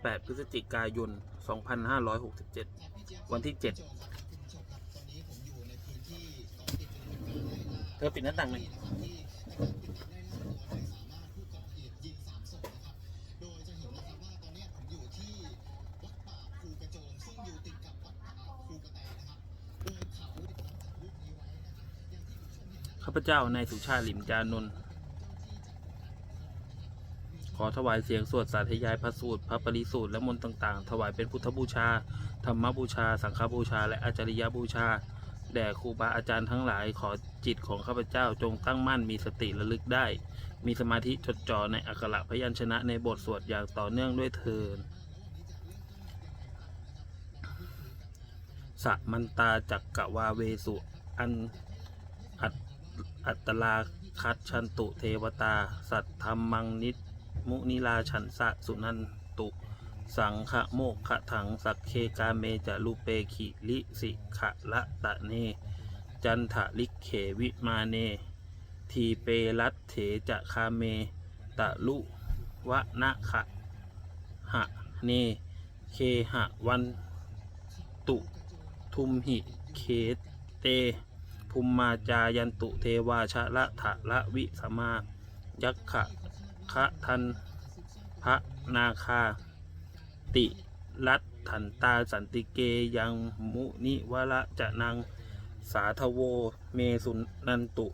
28พฤศจิกายน 2567 วันที่ 7 เธอปิดหน้าต่างหน่อยข้าพเจ้านายสุชาติหลิมจานนท์ อถวายเสียงสวดสาธยายพระสูตร พระปริสูตรและมนต์ต่างๆ ถวายเป็นพุทธบูชา ธรรมบูชา สังฆบูชา และอาจาริยบูชา แด่ครูบาอาจารย์ทั้งหลาย ขอจิตของข้าพเจ้าจงตั้งมั่นมีสติระลึกได้ มีสมาธิจดจ่อในอักขระพยัญชนะในบทสวดอย่างต่อเนื่องด้วยเทินสะมันตาจักกะวาเวสุอันอัตอัตลาคัดชันตุเทวตา สัตธรรมังนิ มุนิลาฉันสะสุนันตุ สังฆโมกขถังสักเคกาเมจะลูเปขิลิสิขะละตะเน จันทะลิกเขวิมาเน ทีเปรัตเถจะคาเม ตะลุวะนะขะหะเน เคหะวันตุ ทุมหิเคเตภูมิมาจายันตุเทวาชะละทะละวิสมายักขะ คะทันพระนาคา ติรัตถันตาสันติเกยังมุนิวละจะนังสาทโวเมสุนันตุ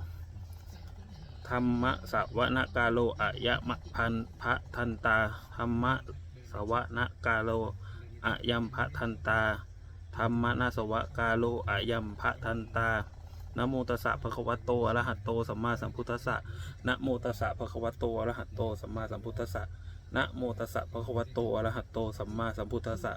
ธรรมะสวะนกาโลอะยะมะพันพระทันตาธรรมะสวะนกาโลอะยัมพระทันตาธรรมนาสวะกาโลอะยัมพระทันตา นะโมตัสสะภะคะวะโตอะระหะโตสัมมาสัมพุทธัสสะนะโมตัสสะภะคะวะโตอะระหะโตสัมมาสัมพุทธัสสะนะโมตัสสะภะคะวะโตอะระหะโตสัมมาสัมพุทธัสสะ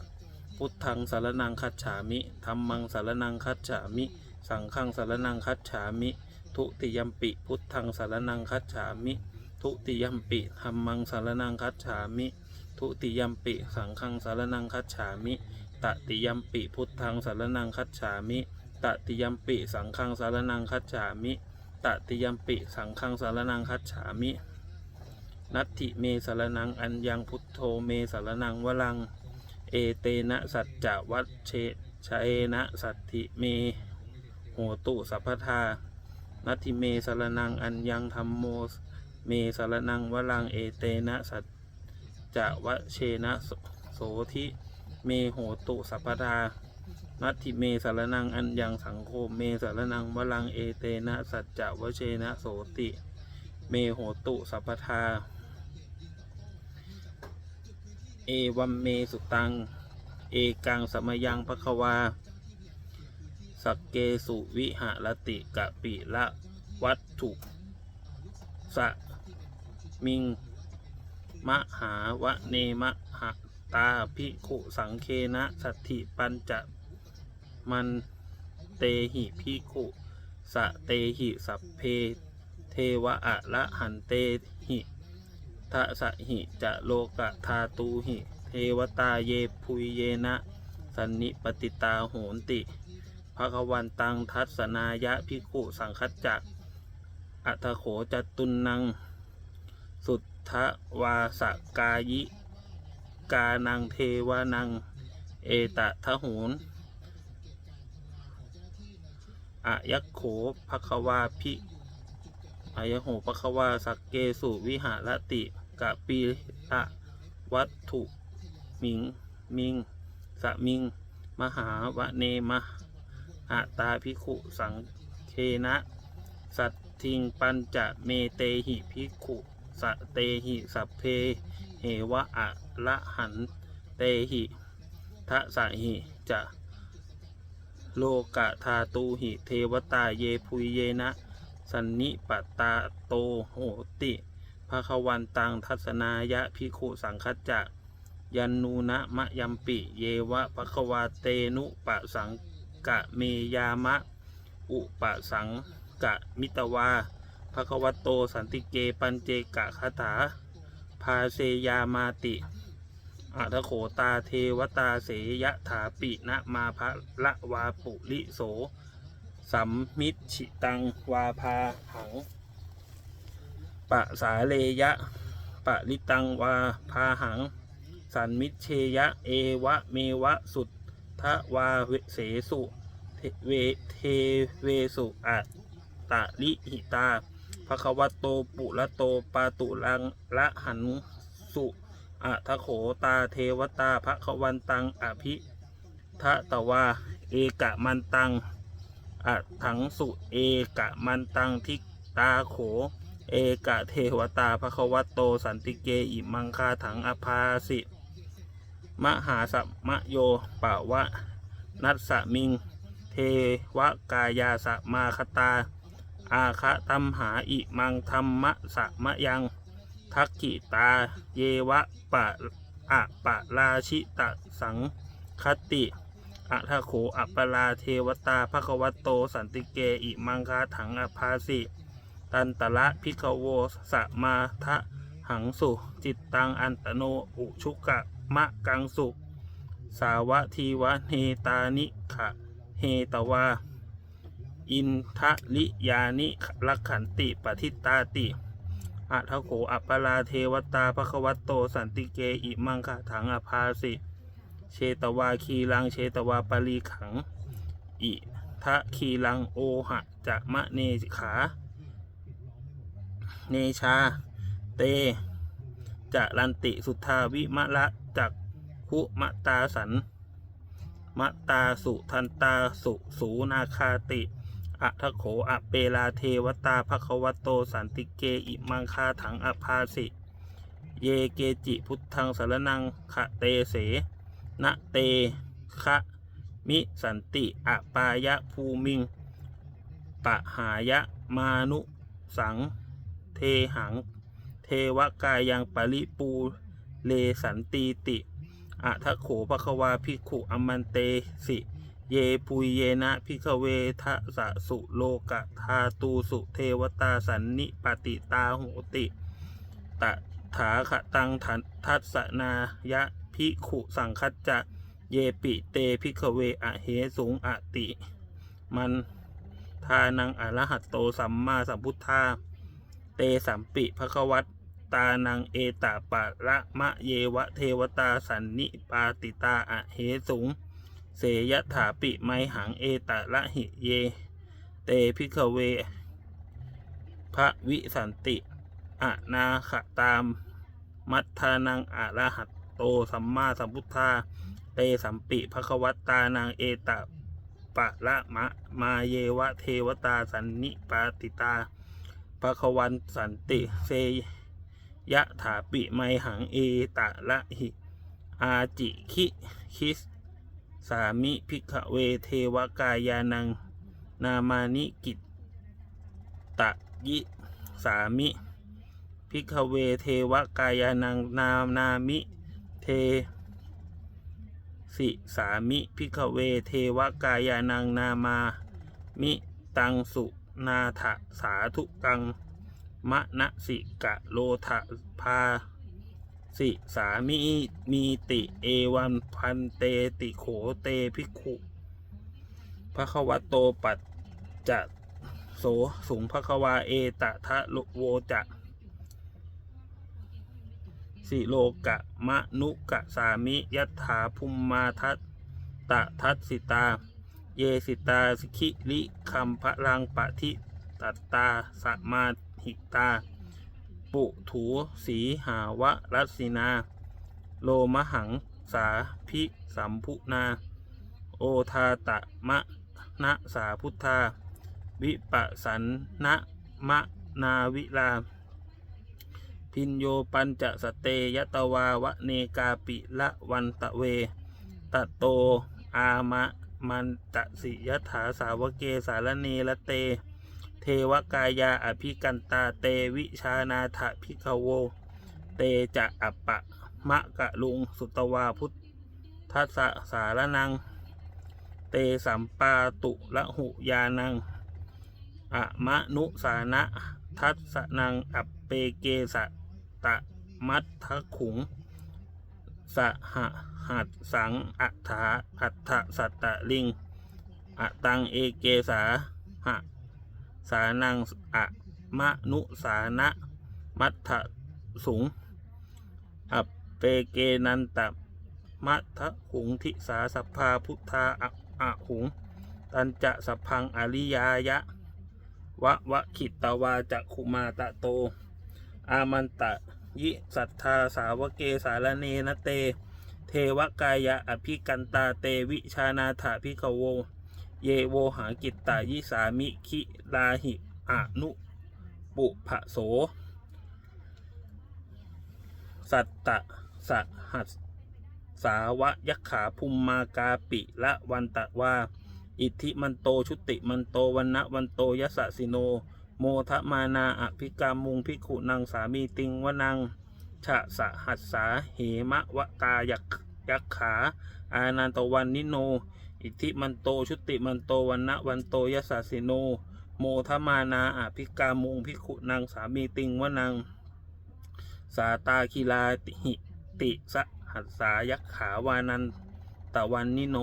พุทธังสารนังคัจฉามิธัมมังสารนังคัจฉามิ สังฆังสารนังคัจฉามิ ทุติยัมปิพุทธังสารนังคัจฉามิ ทุติยัมปิธัมมังสารนังคัจฉามิ ทุติยัมปิ สังฆังสารนังคัจฉามิ ตติยัมปิพุทธังสารนังคัจฉามิ ตติยัมปิสังฆังสารนังคัจฉามิตติยัมปิสังฆังสารนังคัจฉามินัตถิเมสารนังอัญญังพุทโธเมสารนังวลัง เอเตนะสัจจวัชเชชเอนะสัตถิเมโหตุสัพพทานัตถิเมสารนังอัญญังธรรมโมเมสารนังวลังเอเตนะสัจจวะเชนะโสธิเมโหตุสัพพทา นัตถิเมสารนังอันยังสังโฆเมสารนังวลังเอเตนะสัจจะวเชนะโสติ เมโหตุสัพพทา เอวัมเมสุตัง เอกังสมยังภควา สักเกสุวิหารติกะปิละวัตถุ สะ มิง มหาวะเนมะหะตาภิขุสังเคนะสัตถิปัญจะ มันเตหิภิกุสะเตหิสัพเพเทวะอะละหันเตหิทะสะหิจะโลกะทาตูหิ เทวตาเยพุยเยนะ สันนิปติตาโหนติภควันตังทัศนายะภิกุสังคัจจะอัตโขจตุนนัง สุทธวาสกายิ กานังเทวานัง เอตทะโหน อะยักโขภควาภิอายโหภควาสักเกสุวิหารติกะปีละวัตถุมิงมิงสะมิง มหาวะเนมะอะตาภิขุสังเคนะ สัตทิงปัญจะเมเตหิภิขุสะเตหิสัพเพเหวะอะละหันเตหิทะสะหิจะ โลกะทาตูหิเทวตาเยพุยเยนะ สันนิปตาโตโหติภควันตังทัศนายะพิขุสังคัจจะยันนูนะมะยัมปิ เยวะภควาเตนุปะสังกะเมยามะ อุปะสังกะมิตวาภควโตสันติเกปัญเจกะคาถา พาเซยามาติ อัทโขตาเทวตาเสยถาปินะมาภะละวาปุริโส สัมมิชิตังวาพาหัง ปะสาเลยะ ปะลิตังวาพาหัง สันมิเชยะ เอวะเมวะสุทธวาเวเสสุเทเวเทเวสุอัตตะลิหิตาภควโตปุระโตปาตุลังละหันสุ อะทะโขตาเทวตาภควันตังอภิทะตวา เอกะมันตังอะถังสุเอกะมันตังทิตาโข เอกะเทวตาภควัตโตสันติเกอิมังคาถังอภาสิมหาสัมมโยปะวะ นัสสมิง เทวกายาสมาคตา อาคะตัมหาอิมังธรรมะสะมะยัง ทักขิตา เยวะปะอะปะราชิตะสังคติอะทโขอัปลาเทวตาภควโต สันติเก อิมังคาถังอภาสิ ตันตละพิกโวสมาทะหังสุ จิตตังอันตโน อุชุกะมะกังสุ สาวะทีวะเฮตานิขะเฮตวา อินทะลิยานิลักขันติปทิตาติ อะทะโขอัปปลาเทวตาภควัตโต สันติเกอิมังคะถังอภาสิเชตวาคีลังเชตวาปลีขัง อิทะคีลังโอหะจะมะเนขา เนชา เตจะลันติสุทธาวิมะละจักคุมะตาสันมะตาสุทันตาสุสูนาคาติ อะทะโขอะเปลาเทวตาภควโตสันติเกอิมังคาถังอภาสิ เยเกจิพุทธังสารนังคะเตเสนะเตคะมิสันติอะปายะภูมิง ปะหายะมานุสัง เทหัง เทวกายังปริปูเลสันตีติอะทะโขภควาภิกขุอมันเตสิ เยปุยเยนะพิกเวทะสะสุโลกะทาตูสุเทวตาสันนิปติตาโหติตะถาขตังทันทัสนายะพิขุสังคัจจะเยปิเตพิกเวอะเหสุงอติ มันทานังอรหัตโตสัมมาสัมพุทธา เตสัมปิภควัตตานังเอตาปะระมะเยวะเทวตาสันนิปาติตาอะเหสุง เสยถาปิไมหังเอตะละหิเย เตพิกเว พระวิสันติอะนาขตาม มัทธานังอะระหัตโตสัมมาสัมพุทธา เตสัมปิภควตตานังเอตะปะละมะมาเยวะเทวตาสันนิปาติตาภควันสันติเซยะถาปิไมหังเอตะละหิอาจิคิคิส สามิพิกเวเทวกายานัง นามานิกิตตะยิสามิพิกเวเทวกายานังนานามิเทสิสามิพิกเวเทวกายานังนามามิตังสุนาถสาธุกังมะนะสิกะโลทะพา สิสามิมีติเอวันพันเตติโขเตภิกขุพระควโตปัจจะโสสูงพระควาเอตะทะโลโวจะสิโลกะมะนุกะสามิยัตถาภุมมาทัตตะทัตสิตา เยสิตาสิคิลิคัมพระลังปะทิตัตตาสมาหิตา ปุถูสีหาวะรัสสินา โลมหังสาพิสัมพุนา โอทาตะมะนะสาพุทธา วิปัสสันนะมะนาวิลา พินโยปัญจสเตยตวาวะเนกาปิละวันตะเว ตะโต อามะมันตะสิยถาสาวเกสารเนละเต เทวกายาอภิกันตาเตวิชานาถพิกโว เตจะอัปปะมะกะลุงสุตวาพุทธัสสะสารนัง เตสัมปาตุละหุยานังอะมะนุสานะทัสสะนังอัปเปเกสะตะมัททะขุงสหหัดสังอัฏฐาอัฏฐสัตตะลิงอะตังเอเกสาหะ สานังอะมะนุสานะมัทธสุงอัปเปเกนันตมัทะหุงทิสาสัพพาพุทธาอะอะหุง ตันจะสัพพังอริยายะ วะวะขิตตวาจะคุมาตะโต อามันตะยิสัทธาสาวเกสารเนนเต เทวกายะอภิกันตาเตวิชานาถาพิกโว เยโวหากิตตายิสามิคิลาหิอนุปุภโส สัตตะสหัสสาวะยักขาภูมมากาปิละวันตะวาอิทธิมันโตชุติมันโตวันนะวันโตยสสสิโน โมทะมานาอภิกามุงพิขุนังสามีติงวนังชะสหัสสาเหมะวะกายักยักขา อานันตวันนิโน อิทิมันโตชุติมันโตวันนะวันโตยสสสิโน โมทมานาอภิกามุงพิขุนังสามีติงวนัง สาตาคิลาติหิติสหัสสายักขาวานันตะวันนิโน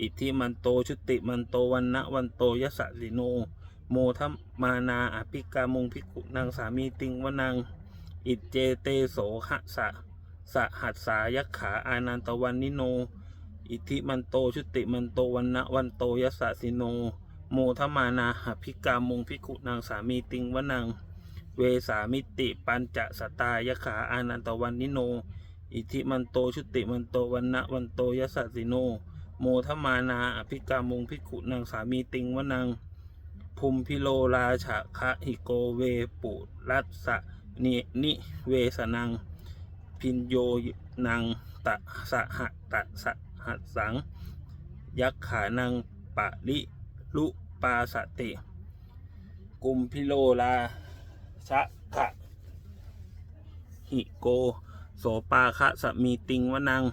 อิทิมันโตชุติมันโตวันนะวันโตยสสสิโน โมทมานาอภิกามุงพิกุนางสามีติงวนัง อิเจเตโสหะสะสหัสสายักขาอานันตะวันนิโน อิทิมันโตชุติมันโตวันนะวันโตยสสสิโน โมทมานาอภิกามุงพิกุนางสามีติงวนัง เวสามิติปัญจสตายขาอานันตวันนิโน อิทิมันโตชุติมันโตวันนะวันโตยสสสิโน โมทมานาอภิกามุงพิกุนางสามีติงวนังภูมิพิโลราชะคะหิโกเวปุรัสสะนินิเวสนัง พินโยนังตะสะหะตะสะ หัสสัง ยักขานังปะลิลุปาสติ กุมพิโลราชะคะหิโก โสปาคะสมีติงวนัง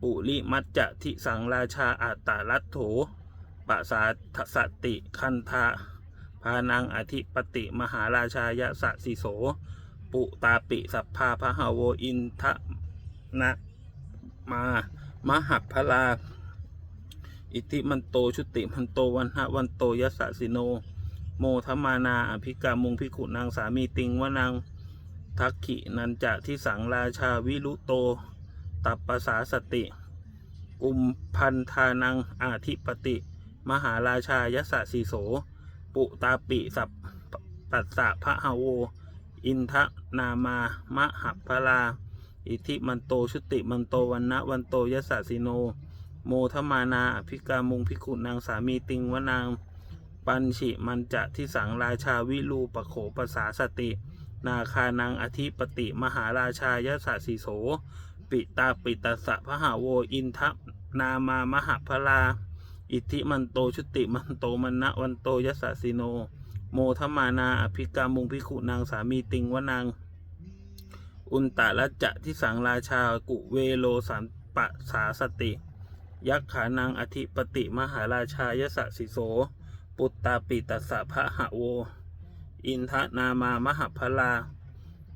ปุริมัจจะทิสังราชาอาตาลัตโถปะสาทสติคันธาพานังอธิปติมหาราชายะสะสิโส ปุตาปิสัพพาพหาโวอินทะนะมา มหัพพลา อิทธิมันโตชุติมันโตวันหะวันโตยสสสิโน โมทมานาอภิกามุงพิขุนางสามีติงวานางทักขินันจะที่สังราชาวิรุโต ตัปปสาสติกุมพันธานังอาธิปติ มหาราชายสสสีโส ปุตาปิสัพปัสสะพระหาโว อินทะนามามหัพพลา อิทิมันโตชุติมันโตวันนะวันโตยสสสิโน โมทมานาอภิกามุงพิกุนางสามีติงวนาง ปัญชิมันจะที่สังราชาวิรูปโขปสาสติ นาคานังอธิปติมหาราชายสสสีโส ปิตาปิตสสะพระหาโวอินทะนามามหพลา อิทิมันโตชุติมันโตมันนะวันโตยสสสิโน โมทมานาอภิกามุงพิขุนางสามีติงวนาง อุนตาละจะที่สังราชากุเวโลสันปะสาสติ ยักขานังอธิปติมหาราชายสสิโส ปุตตาปิตสสะพระหะโว อินทะนามามหพลา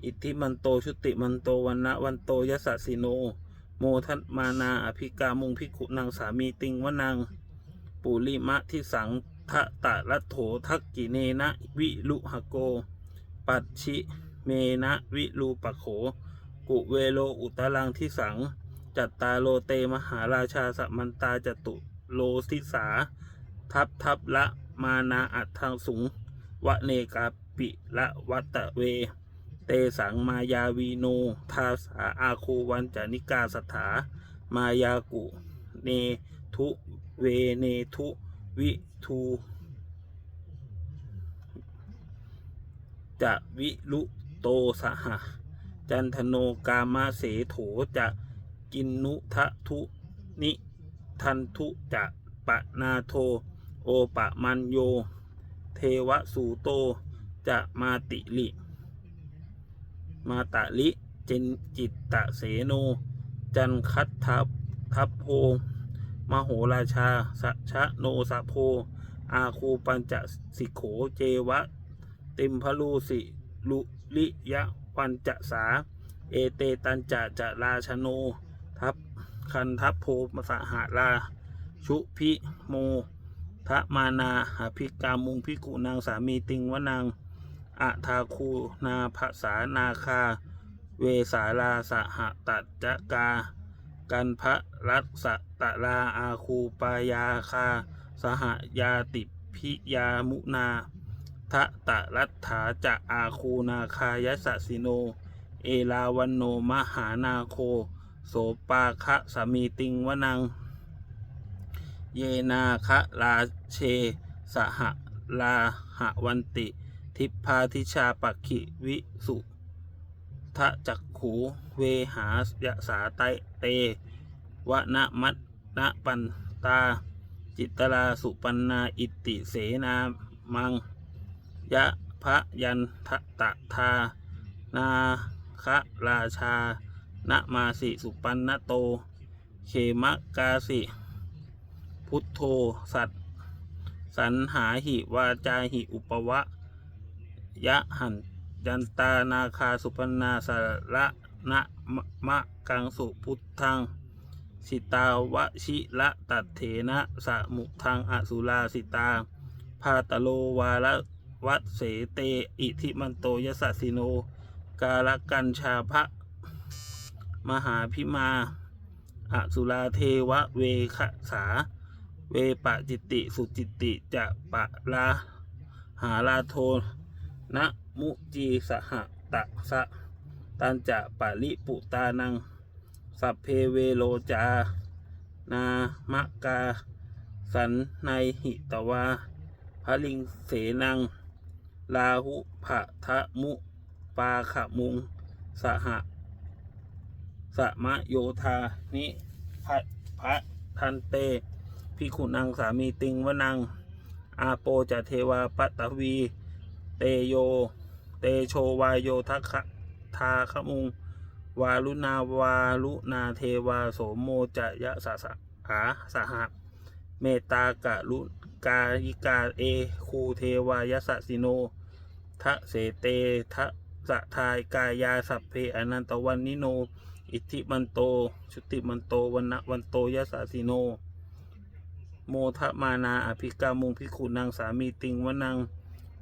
อิทธิมันโตชุติมันโตวันนะวันโตยสสิโน โมทัตมานาอภิกามุงพิขุนางสามีติงวนางปุริมะที่สังทะตะละโถทักกิเนนะวิลุหโก ปัจฉิ เมนะวิรูปโข กุเวโลอุตรังที่สัง จัตตาโลเตมหาราชาสมันตาจตุโลทิสา ทัพทัพละมานาอัตทางสูงวะเนกาปิละวัตะเว เตสังมายาวีโน ทาสาอาคูวันจานิกาสถามายากุ เนทุเวเนทุวิทูจะวิลุ โตสหะจันทโนกามาเสโถจะกินนุทะทุนิทันทุจะปะนาโท โอปะมันโย เทวสูโตจะมาติลิ มาตะลิเจนจิตตะเสโน จันคัตทัพทัพโพมโหราชาสะชะโนสะโพ อาคูปัญจสิโขเจวะ ติมพลูสิลุ ลิยะปัญจะสา เอเตตันจะจะราชโน ทัพคันทัพโพมสหารา ชุพิโมทะมานาหาภิกามุงพิกุนางสามีติงวนางอะทาคูนาภาษานาคา เวสาลาสหตัจจกา กันพระรัสตะลาอาคูปายาคา สหยาติพิยามุนา ทะตะรัตถาจะอาคูนาคายสสิโน เอลาวันโนมหานาโค โสปาคะสามีติงวนัง เยนาคะลาเช สหลาหะวันติ ทิพาทิชาปักขิวิสุทะจักขูเวหายะสาไตเตวนะมัตนะปันตา จิตตราสุปันนาอิติเสนามัง ยะพระยันทะตะทา นาคะราชานะมาสิสุปันนโต เขมกาสิ พุทโธสัตสันหาหิวาจาหิอุปวะ ยะหันยันตานาคาสุปนาสระนะมะมะกังสุพุทธัง สิตาวชิละตัดเถนะสะมุทังอสุราสิตา พาตโลวาละ วัดเสเตอิทิมันโตยสัสสิโน กาลกันชาภะมหาพิมาอสุราเทวะเวขสา เวปะจิติสุจิตติจะปะลาหาลาโทนะมุจีสหตะสะตันจะปะลิปุตานัง สัพเพเวโลจา นามะกา สันในหิตวาพระลิงเสนัง ลาหุภะทะมุ ปาขะมุง สหะสมะโยธา นิพัพระทันเตพิขุนังสามีติงวนัง อาโปจะเทวาปัตตวี เตโย เตโชวายโยทักขะทาขมุง วาลุนาวาลุนาเทวาโสมโมจะยะสะสะอาสหะเมตากะลุกายิกาเอคูเทวายสะสิโน ทะเสเตทะสะทายกายาสัพเพอนันตวันนิโน อิทธิมันโตชุติมันโตวันนะวันโตยสะสิโน โมทะมานาอภิกามุงพิขุนางสามีติงวนัง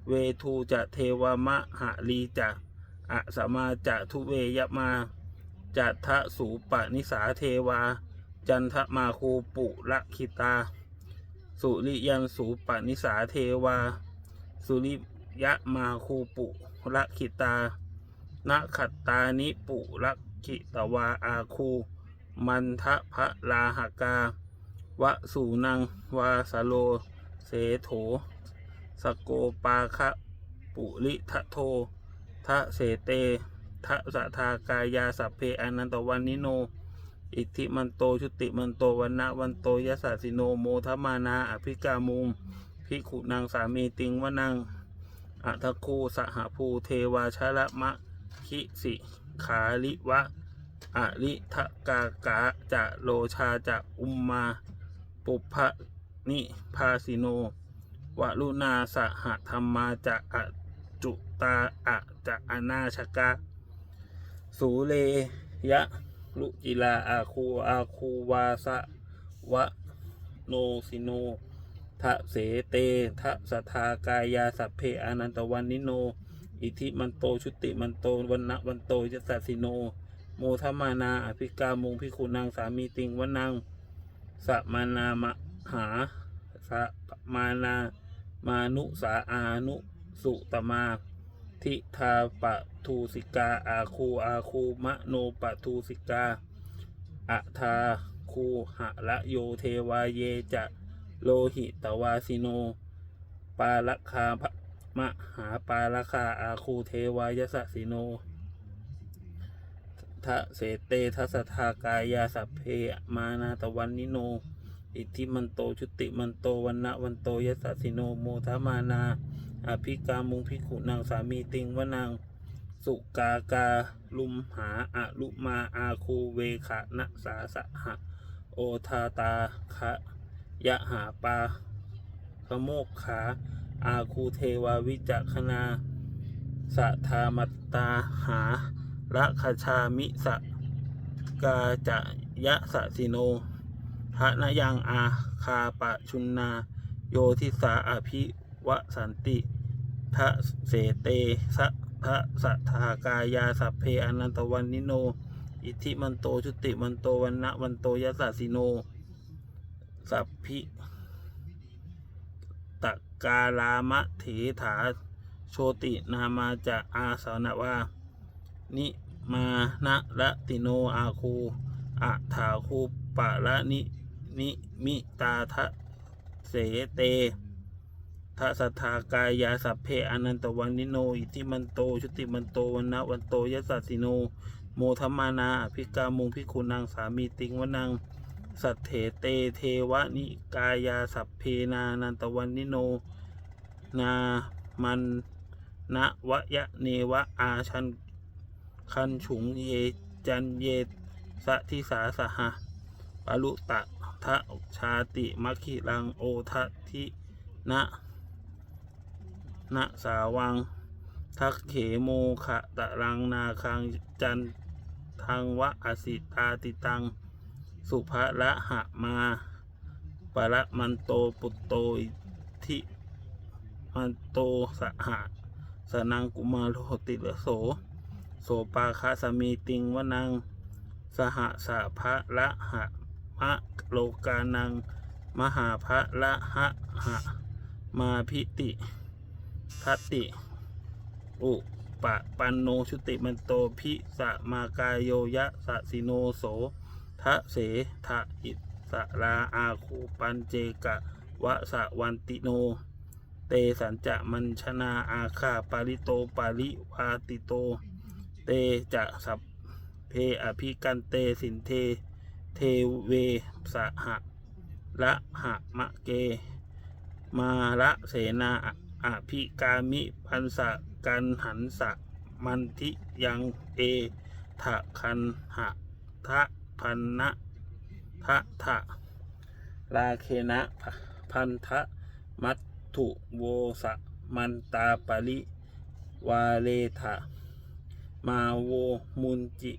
เวทูจะเทวมะหะลีจะอะสมาจะทุเวยมาจัตทะสูปะนิสาเทวา จันทมาคูปุละคิตา สุริยันสูปะนิสาเทวา สุริ ยะมาคูปุละคิตานะขัตตานิปุละคิตวาอาคู มันทะพะลาหกาวะสูนังวาสโล เสโถ สโกปาคะปุริทะโททะเสเตทะสะทากายาสัพเพอนันตวันนิโน อิทธิมันโตชุติมันโตวันนะวันโตยสสสิโนโมทมานาอภิกามุงพิขุนางสามีติงวนัง อัทคูสหภูเทวาชละมะคิสิขาลิวะอริทกากาจะโลชาจะอุมมา ปุพพะนิพาสิโนวลุนาสหธรรมาจะอจุตาอะจะอนาชกะ สูเลยะลุจิลาอาคูอาคูวาสะวะโนสิโน ทะเสเตทะสทากายาสัพเพอนันตวันนิโน อิทิมันโตชุติมันโตวันนะวันโตยสัสสิโน โมทมานาอภิกามุงพิคุนางสามีติงวนังสมานามหาสมานามานุสาอานุสุตมาทิทาปะทูสิกาอาคูอาคูมะโนปะทูสิกาอะทาคูหะละโยเทวาเยจะ โลหิตวาสิโน ปาลคาภะมหาปาลคาอาคูเทวายสสิโนทะเสเตทัสทากายาสัพเพมานาตวันนิโน อิทธิมันโตชุติมันโตวันนะวันโตยสสสิโนโมทมานาอภิกามุงพิขุนางสามีติงวนังสุกากาลุมหาอะลุมาอาคูเวขะนะสาสะหะโอทาตาคะ ยะหาปาขโมกขา อาคูเทวาวิจักขณาสะธามัตตาหาละคชามิสะกาจะยะสะสิโนพระนยังอาคาปะชุนนา โยทิสาอภิวสันติทะเสเตสะทะสัทากายาสัพเพอนันตวันนิโน อิทิมันโตชุติมันโตวันนะวันโตยัสสะสิโน สัพพิตะกาลามะเถถาโชตินามาจะอาสานวานิมานะละติโนอาคูอะถาคูปะละนินิมิตาทะเสเตทะสัทธากายาสัพเพอนันตวันนิโนอิทิมันโตชุติมันโตวันนะวันโตยัสสิโน โมทัมมานาอภิกามุงพิคุณังสามีติงวนัง สัทเถเตเทวะนิกายาสัพเพนานันตวันนิโน นามันนะวะยะเนวะอาชันคันฉุงเยจันเยสะทิสาสหะปรุตะทะชาติมัคคิลังโอทะทินะนะสาวัง ทักเขโมขะตะรังนาคังจันทังวะอสิตาติตัง สุภละหะมาปะละมันโตปุตโตทิมันโตสหะสนังกุมารโหติระโส โสปาคาสมีติงวนัง สหสะพะละหะมะโลกานัง มหาพระละหะหะมาพิติทัตติ อุปะปันโนชุติมันโตพิสะมากายโยยะสะสิโนโส ทะเสทะอิสราอาคูปันเจกะวะสะวันติโน เตสัญจะมัญชนาอาคาปาริโตปาริวาติโต เตจะสัพเพอภิกันเตสินเท เทเวสหะละหะมะเก มาละเสนาอภิกามิพันสะกันหันสะมันทิยังเอทะคันหะทะ พันนะทะทะลาเคนะพันทะมัตถุโวสะมันตาปริวาเลทะมาโวมุนจิ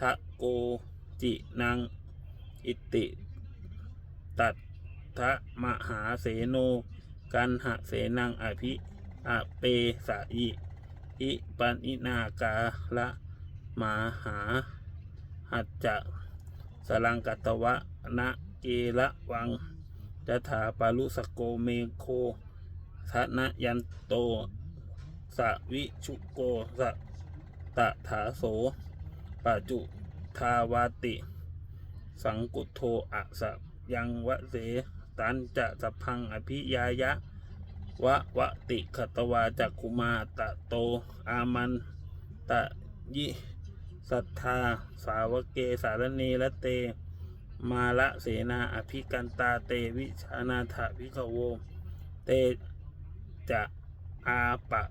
ทะโกจินังอิติตัดทะมหาเสโน กันหะเสนังอภิอเปสะอิอิปันินากาละมาหา หัจจะสลังกัตวะนะเกละวังจถาปารุสโกเมโคทะนะยันโตสวิชุโกสะตถาโสปัจจุทาวาติ สังกุโทอะสะยังวะเสตันจะสพพังอภิยายะวะวะติขตวาจักคุมาตะโต อามันตะยิ สัทธา สาวกเกสารเนละเต มาละเสนาอภิกันตาเตวิชานาถวิขโว เตจะอาปะ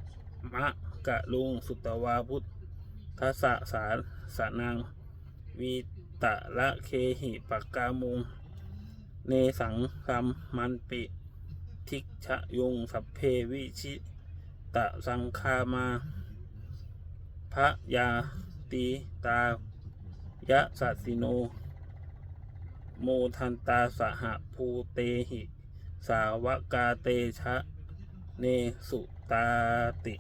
มะกะลุงสุตวาพุทธสะสารสนังวีตะละเคหิปกกามุง เนสังคัมมันปิทิกชะยงสัพเพวิชิตะสังคามาพระยา ติตายะสัสิโน โมทันตาสหภูเตหิ สาวกาเตชะ เนสุตาติ